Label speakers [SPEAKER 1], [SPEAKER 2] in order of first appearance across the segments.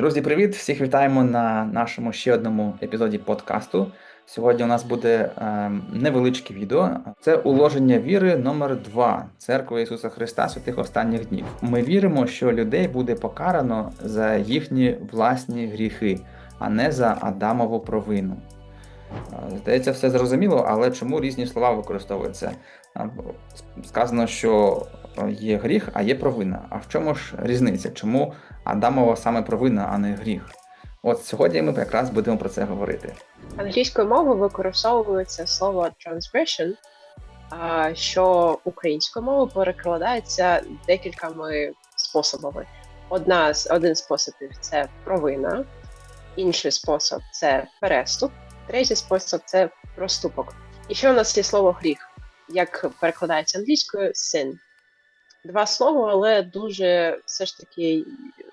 [SPEAKER 1] Друзі, привіт! Всіх вітаємо на нашому ще одному епізоді подкасту. Сьогодні у нас буде е, невеличке відео. Це уложення віри номер 2 Церкви Ісуса Христа Святих Останніх Днів. Ми віримо, що людей буде покарано за їхні власні гріхи, а не за Адамову провину. Е, Здається, все зрозуміло, але чому різні слова використовуються? Е, Сказано, що є гріх, а є провина. А в чому ж різниця? Чому Адамова саме провина, а не гріх? От сьогодні ми якраз будемо про це говорити.
[SPEAKER 2] Англійською мовою використовується слово transgression, що українською мовою перекладається декількома способами. Одна з один способів це провина, інший спосіб це переступ, третій спосіб це проступок. І ще у нас є слово гріх, як перекладається англійською sin. Два слова, але дуже все ж таки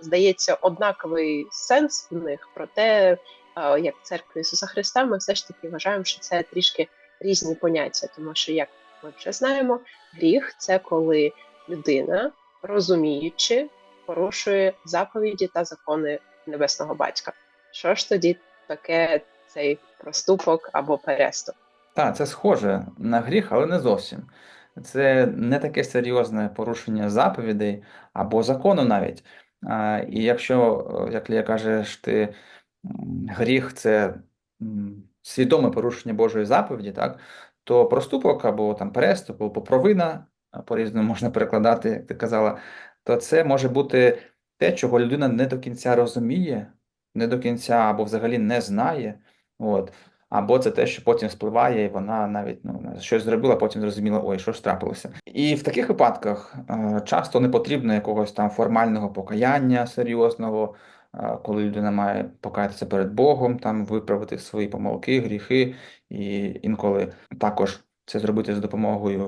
[SPEAKER 2] здається однаковий сенс в них, проте а, як церкви Ісуса Христа, ми все ж таки вважаємо, що це трішки різні поняття, тому що, як ми вже знаємо, гріх це коли людина, розуміючи, порушує заповіді та закони небесного батька. Що ж тоді таке цей проступок або переступ?
[SPEAKER 1] Так, це схоже на гріх, але не зовсім. Це не таке серйозне порушення заповідей або закону навіть. І якщо, як Лія каже, ж ти гріх це свідоме порушення Божої заповіді, так, то проступок або там переступ, або провина, по-різному можна перекладати, як ти казала, то це може бути те, чого людина не до кінця розуміє, не до кінця або взагалі не знає. От. Або це те, що потім спливає, і вона навіть ну, щось зробила, потім зрозуміла, ой, що ж трапилося. І в таких випадках е, часто не потрібно якогось там формального покаяння серйозного, е, коли людина має покаятися перед Богом, там виправити свої помилки, гріхи, і інколи також це зробити за допомогою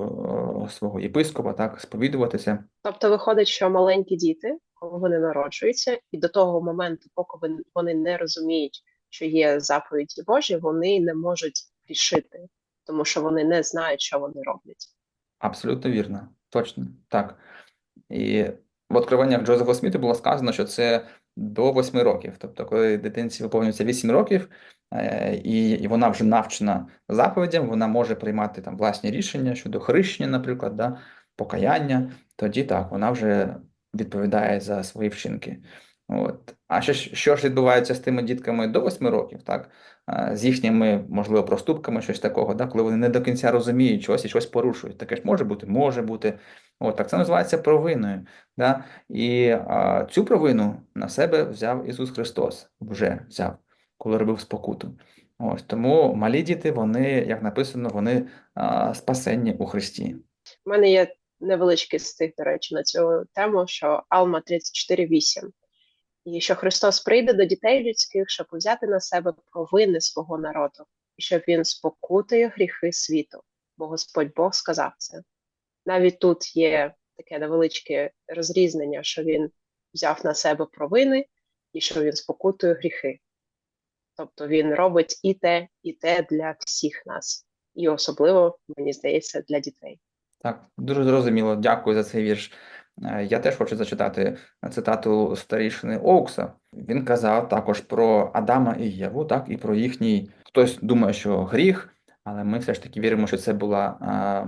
[SPEAKER 1] е, свого єпископа, так, сповідуватися.
[SPEAKER 2] Тобто виходить, що маленькі діти, коли вони народжуються, і до того моменту, поки вони не розуміють, що є заповіді Божі, вони не можуть рішити, тому що вони не знають, що вони роблять.
[SPEAKER 1] Абсолютно вірно, точно так. І в откровеннях Джозефа Сміту було сказано, що це до 8 років. Тобто, коли дитинці виповнюється 8 років, е, і, і вона вже навчена заповідям, вона може приймати там власні рішення щодо хрещення, наприклад, да, покаяння, тоді так, вона вже відповідає за свої вчинки. От. А що, що ж відбувається з тими дітками до 8 років, так? З їхніми, можливо, проступками, щось такого, да? коли вони не до кінця розуміють щось і щось порушують. Таке ж може бути, може бути. От, так це називається провиною. Да? І а, цю провину на себе взяв Ісус Христос, вже взяв, коли робив спокуту. Ось, тому малі діти, вони, як написано, вони а, спасенні у Христі.
[SPEAKER 2] У мене є невеличкий стих, до речі, на цю тему, що Алма 34.8. І що Христос прийде до дітей людських, щоб взяти на себе провини свого народу, і щоб він спокутує гріхи світу, бо Господь Бог сказав це. Навіть тут є таке невеличке розрізнення, що він взяв на себе провини і що він спокутує гріхи. Тобто він робить і те, і те для всіх нас, і особливо, мені здається, для дітей.
[SPEAKER 1] Так, дуже зрозуміло. Дякую за цей вірш. Е, Я теж хочу зачитати цитату старішини Оукса. Він казав також про Адама і Єву, так, і про їхній. Хтось думає, що гріх, але ми все ж таки віримо, що це була а,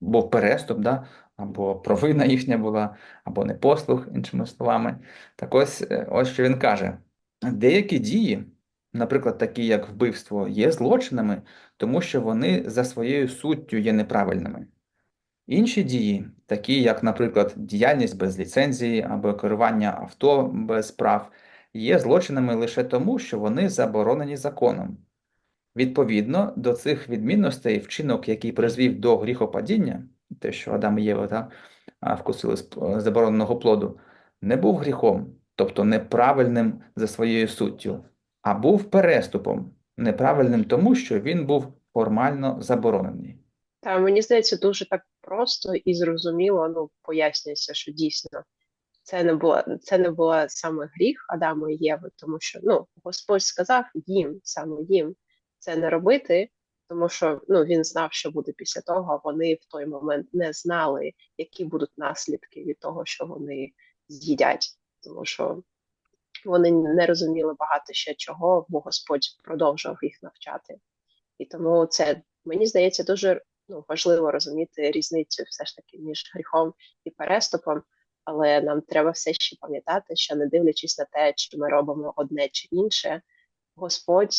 [SPEAKER 1] був переступ, да, або провина їхня була, або непослух, іншими словами. Так ось, е, ось що він каже: деякі дії, наприклад, такі як вбивство, є злочинами, тому що вони за своєю суттю є неправильними. Інші дії, такі як, наприклад, діяльність без ліцензії або керування авто без прав, є злочинами лише тому, що вони заборонені законом. Відповідно до цих відмінностей, вчинок, який призвів до гріхопадіння, те, що Адам і Єва так, а, вкусили з забороненого плоду, не був гріхом, тобто неправильним за своєю суттю, а був переступом, неправильним тому, що він був формально заборонений.
[SPEAKER 2] Та мені здається, дуже так просто і зрозуміло ну, пояснюється, що дійсно це не була це не була саме гріх Адама і Єви, тому що ну, Господь сказав їм, саме їм це не робити, тому що ну, він знав, що буде після того, а вони в той момент не знали, які будуть наслідки від того, що вони з'їдять. Тому що вони не розуміли багато ще чого, бо Господь продовжував їх навчати. І тому це мені здається дуже ну, важливо розуміти різницю все ж таки між гріхом і переступом. Але нам треба все ще пам'ятати, що не дивлячись на те, чи ми робимо одне чи інше, Господь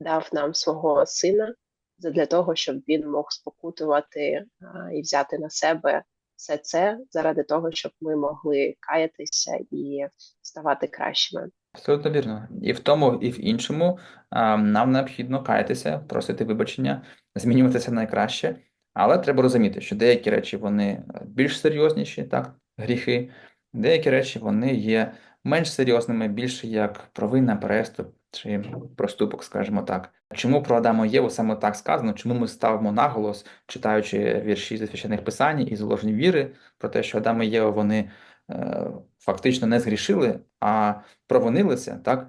[SPEAKER 2] дав нам свого сина для того, щоб він мог спокутувати а, і взяти на себе все це заради того, щоб ми могли каятися і ставати кращими.
[SPEAKER 1] Абсолютно вірно. І в тому, і в іншому нам необхідно каятися, просити вибачення, змінюватися на найкраще. Але треба розуміти, що деякі речі вони більш серйозніші, так, гріхи, деякі речі вони є менш серйозними, більше як провина, переступ чи проступок, скажімо так. Чому про Адаму і Єву саме так сказано? Чому ми ставимо наголос, читаючи вірші зі священих писань і заложені віри, про те, що Адам і Єва вони е, фактично не згрішили, а провинилися, так?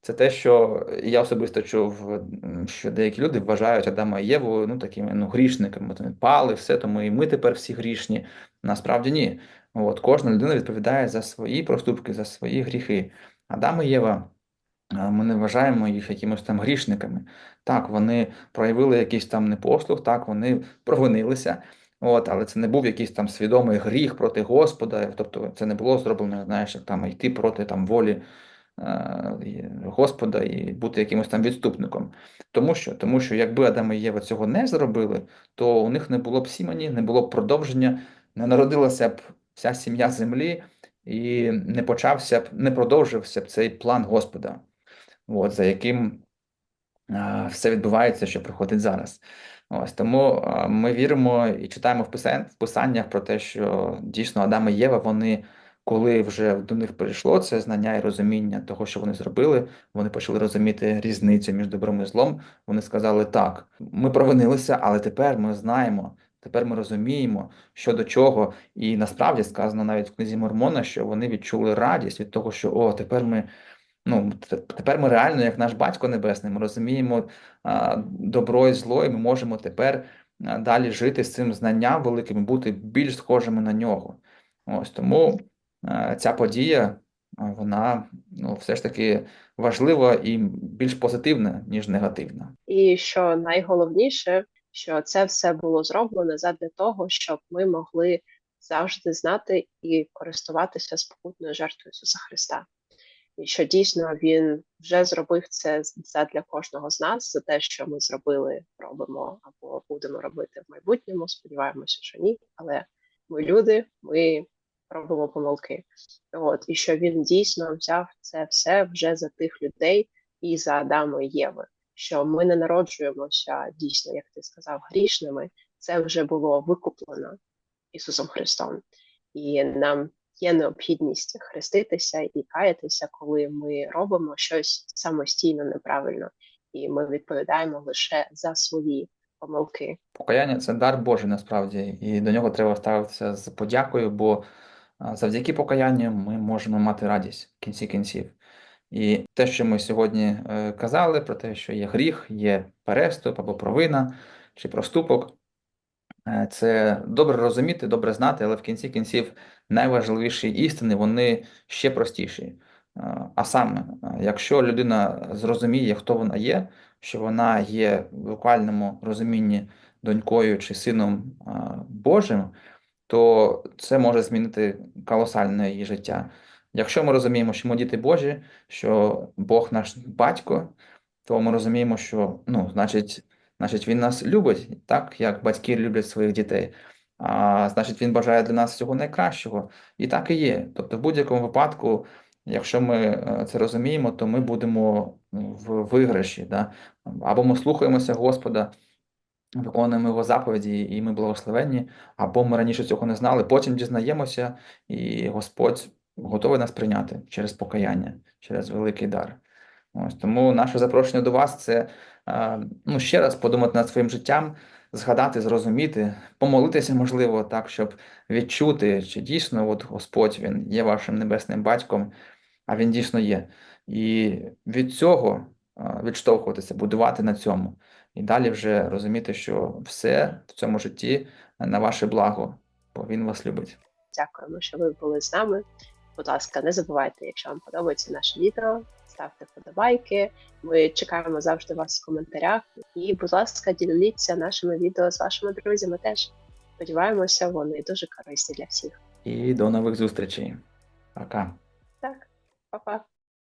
[SPEAKER 1] Це те, що я особисто чув, що деякі люди вважають Адама і Єву ну, такими ну, грішниками, вони пали, все, тому і ми тепер всі грішні. Насправді ні. От, Кожна людина відповідає за свої проступки, за свої гріхи. Адам і Єва ми не вважаємо їх якимось там грішниками. Так, вони проявили якийсь там непослух, так, вони провинилися, от, але це не був якийсь там свідомий гріх проти Господа, тобто це не було зроблено, знаєш, як там йти проти там волі е, Господа і бути якимось там відступником. Тому що, Тому що якби Адам і Єва цього не зробили, то у них не було б сімені, не було б продовження, не народилася б вся сім'я землі. І не почався б, не продовжився б цей план Господа от, за яким все відбувається, що проходить зараз. Ось Тому ми віримо і читаємо в писаннях про те, що дійсно Адам і Єва, вони, коли вже до них прийшло це знання і розуміння того, що вони зробили, вони почали розуміти різницю між добром і злом. Вони сказали: так, ми провинилися, але тепер ми знаємо. Тепер ми розуміємо, що до чого, і насправді сказано навіть в книзі Мормона, що вони відчули радість від того, що о, тепер ми Ну, тепер ми реально, як наш батько небесний, ми розуміємо а, добро і зло, і ми можемо тепер далі жити з цим знанням великим, бути більш схожими на нього. Ось тому ця подія, вона ну, все ж таки важлива і більш позитивна, ніж негативна.
[SPEAKER 2] І що найголовніше, що це все було зроблено задля того, щоб ми могли завжди знати і користуватися спокутною жертвою Ісуса Христа і що дійсно він вже зробив це для кожного з нас, за те, що ми зробили, робимо або будемо робити в майбутньому. Сподіваємося, що ні, але ми люди, ми робимо помилки. От і що він дійсно взяв це все вже за тих людей і за Адама і Єви. Що ми не народжуємося дійсно, як ти сказав, грішними. Це вже було викуплено Ісусом Христом, і нам є необхідність хреститися і каятися, коли ми робимо щось самостійно неправильно, і ми відповідаємо лише за свої помилки.
[SPEAKER 1] Покаяння це дар Божий насправді, і до нього треба ставитися з подякою, бо завдяки покаянню ми можемо мати радість в кінці кінців. І те, що ми сьогодні е, казали, про те, що є гріх, є переступ або провина чи проступок, Е, це добре розуміти, добре знати, але в кінці кінців найважливіші істини вони ще простіші. Е, а саме, якщо людина зрозуміє, хто вона є, що вона є в буквальному розумінні донькою чи сином Божим, то це може змінити колосально її життя. Якщо ми розуміємо, що ми діти Божі, що Бог наш батько, то ми розуміємо, що ну, значить. Значить, він нас любить, так як батьки люблять своїх дітей. А значить, він бажає для нас всього найкращого. І так і є. Тобто, в будь-якому випадку, якщо ми е, це розуміємо, то ми будемо в виграші. Да? Або ми слухаємося Господа, виконуємо його заповіді, і ми благословенні, або ми раніше цього не знали, потім дізнаємося, і Господь готовий нас прийняти через покаяння, через великий дар. Ось Тому наше запрошення до вас це ну, ще раз подумати над своїм життям, згадати, зрозуміти, помолитися, можливо, так, щоб відчути, чи дійсно от Господь Він є вашим небесним батьком, а він дійсно є. І від цього відштовхуватися, будувати на цьому. І далі вже розуміти, що все в цьому житті на ваше благо, бо він вас любить.
[SPEAKER 2] Дякуємо, що ви були з нами. Будь ласка, не забувайте, якщо вам подобається наше відео, ставте вподобайки. Ми чекаємо завжди вас в коментарях. І, будь ласка, діліться нашими відео з вашими друзями теж. Сподіваємося, вони дуже корисні для всіх.
[SPEAKER 1] І до нових зустрічей. Пока.
[SPEAKER 2] Так, па-па.